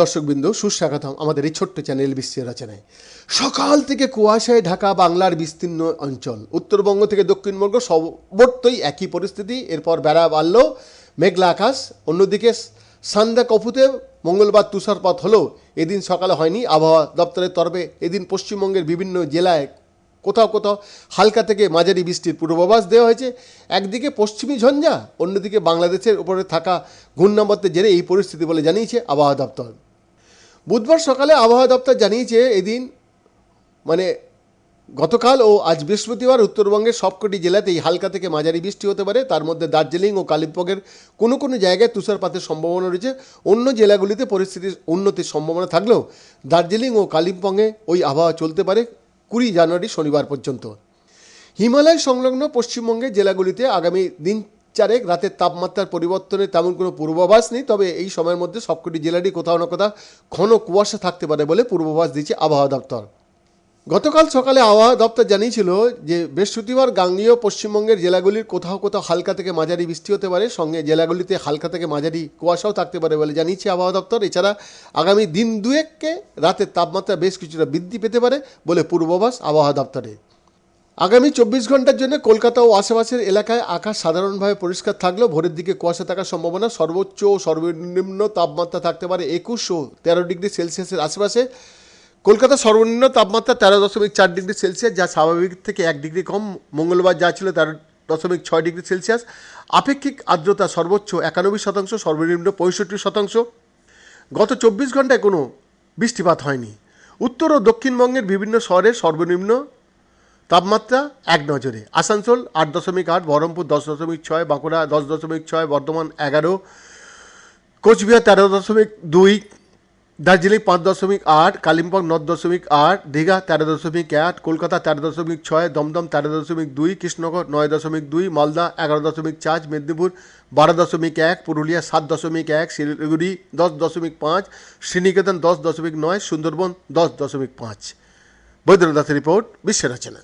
দর্শকবৃন্দ, সুস্বাগতম আমাদের এই ছোট্ট চ্যানেল বিশ্ব রচনায়। সকাল থেকে কুয়াশায় ঢাকা বাংলার বিস্তীর্ণ অঞ্চল। উত্তরবঙ্গ থেকে দক্ষিণবঙ্গ সর্বত্রই একই পরিস্থিতি। এরপর বেড়া বাড়ল, মেঘলা আকাশ। অন্যদিকে সান্দা কপুতে মঙ্গলবার তুষারপাত হলেও এদিন সকালে হয়নি। আবহাওয়া দপ্তরের তরফে এদিন পশ্চিমবঙ্গের বিভিন্ন জেলায় কোথাও কোথাও হালকা থেকে মাঝারি বৃষ্টির পূর্বাভাস দেওয়া হয়েছে। একদিকে পশ্চিমী ঝঞ্ঝা, অন্যদিকে বাংলাদেশের উপরে থাকা ঘূর্ণাবর্তের জেরে এই পরিস্থিতি বলে জানিয়েছে আবহাওয়া দপ্তর। বুধবার সকালে আবহাওয়া দপ্তর জানিয়েছে এদিন মানে গতকাল ও আজ বৃহস্পতিবার উত্তরবঙ্গের সবকটি জেলাতেই হালকা থেকে মাঝারি বৃষ্টি হতে পারে। তার মধ্যে দার্জিলিং ও কালিম্পংয়ের কোনো কোনো জায়গায় তুষারপাতের সম্ভাবনা রয়েছে, অন্য জেলাগুলিতে পরিস্থিতির উন্নতির সম্ভাবনা থাকলেও দার্জিলিং ও কালিম্পংয়ে ওই আবহাওয়া চলতে পারে। কুড়ি জানুয়ারি শনিবার পর্যন্ত। হিমালয় সংলগ্ন পশ্চিমবঙ্গের জেলাগুলিতে আগামী দিন চারেক রাতের তাপমাত্রার পরিবর্তনে তেমন কোনো পূর্বাভাস নেই, তবে এই সময়ের মধ্যে সবকটি জেলারই কোথাও না কোথাও ঘন কুয়াশা থাকতে পারে বলে পূর্বাভাস দিচ্ছে আবহাওয়া দপ্তর। গতকাল সকালে আবহাওয়া দপ্তর জানিয়েছিল যে বৃহস্পতিবার গাঙ্গীয় পশ্চিমবঙ্গের জেলাগুলির কোথাও কোথাও হালকা থেকে মাঝারি বৃষ্টি হতে পারে। সঙ্গে জেলাগুলিতে হালকা থেকে মাঝারি কুয়াশাও থাকতে পারে বলে জানিয়েছে আবহাওয়া দপ্তর। এছাড়া আগামী দিন দুয়েককে রাতের তাপমাত্রা বেশ কিছুটা বৃদ্ধি পেতে পারে বলে পূর্বাভাস আবহাওয়া দপ্তরে। আগামী চব্বিশ ঘণ্টার জন্য কলকাতা ও আশেপাশের এলাকায় আকাশ সাধারণভাবে পরিষ্কার থাকলেও ভোরের দিকে কুয়াশা থাকার সম্ভাবনা সর্বোচ্চ ও সর্বনিম্ন তাপমাত্রা থাকতে পারে একুশ ও তেরো ডিগ্রি সেলসিয়াসের আশেপাশে। কলকাতা সর্বনিম্ন তাপমাত্রা তেরো দশমিক চার ডিগ্রি সেলসিয়াস, যা স্বাভাবিক থেকে এক ডিগ্রি কম। মঙ্গলবার যা ছিল তেরো দশমিক ছয় ডিগ্রি সেলসিয়াস। আপেক্ষিক আর্দ্রতা সর্বোচ্চ একানব্বই শতাংশ, সর্বনিম্ন পঁয়ষট্টি শতাংশ। গত চব্বিশ ঘন্টায় কোনো বৃষ্টিপাত হয়নি। উত্তর ও দক্ষিণবঙ্গের বিভিন্ন শহরের সর্বনিম্ন তাপমাত্রা এক নজরে। আসানসোল আট দশমিক আট, বহরমপুর দশ দশমিক ছয়, বাঁকুড়া দশ দশমিক ছয়, বর্ধমান এগারো, কোচবিহার তেরো দশমিক দুই দার্জিলিং পাঁচ দশমিক আট, কালিম্পং ন দশমিক আট, দীঘা তেরো দশমিক আট কলকাতা তেরো দশমিক ছয়, দমদম তেরো দশমিক দুই, কৃষ্ণনগর নয় দশমিক দুই, মালদা এগারো দশমিক চার, মেদিনীপুর বারো দশমিক এক, পুরুলিয়া সাত দশমিক এক, শিলিগুড়ি দশ দশমিক পাঁচ, শ্রীনিকেতন দশ দশমিক নয়, সুন্দরবন দশ দশমিক পাঁচ। বৈদ্যনাথ রিপোর্ট বিশ্বের রচনা।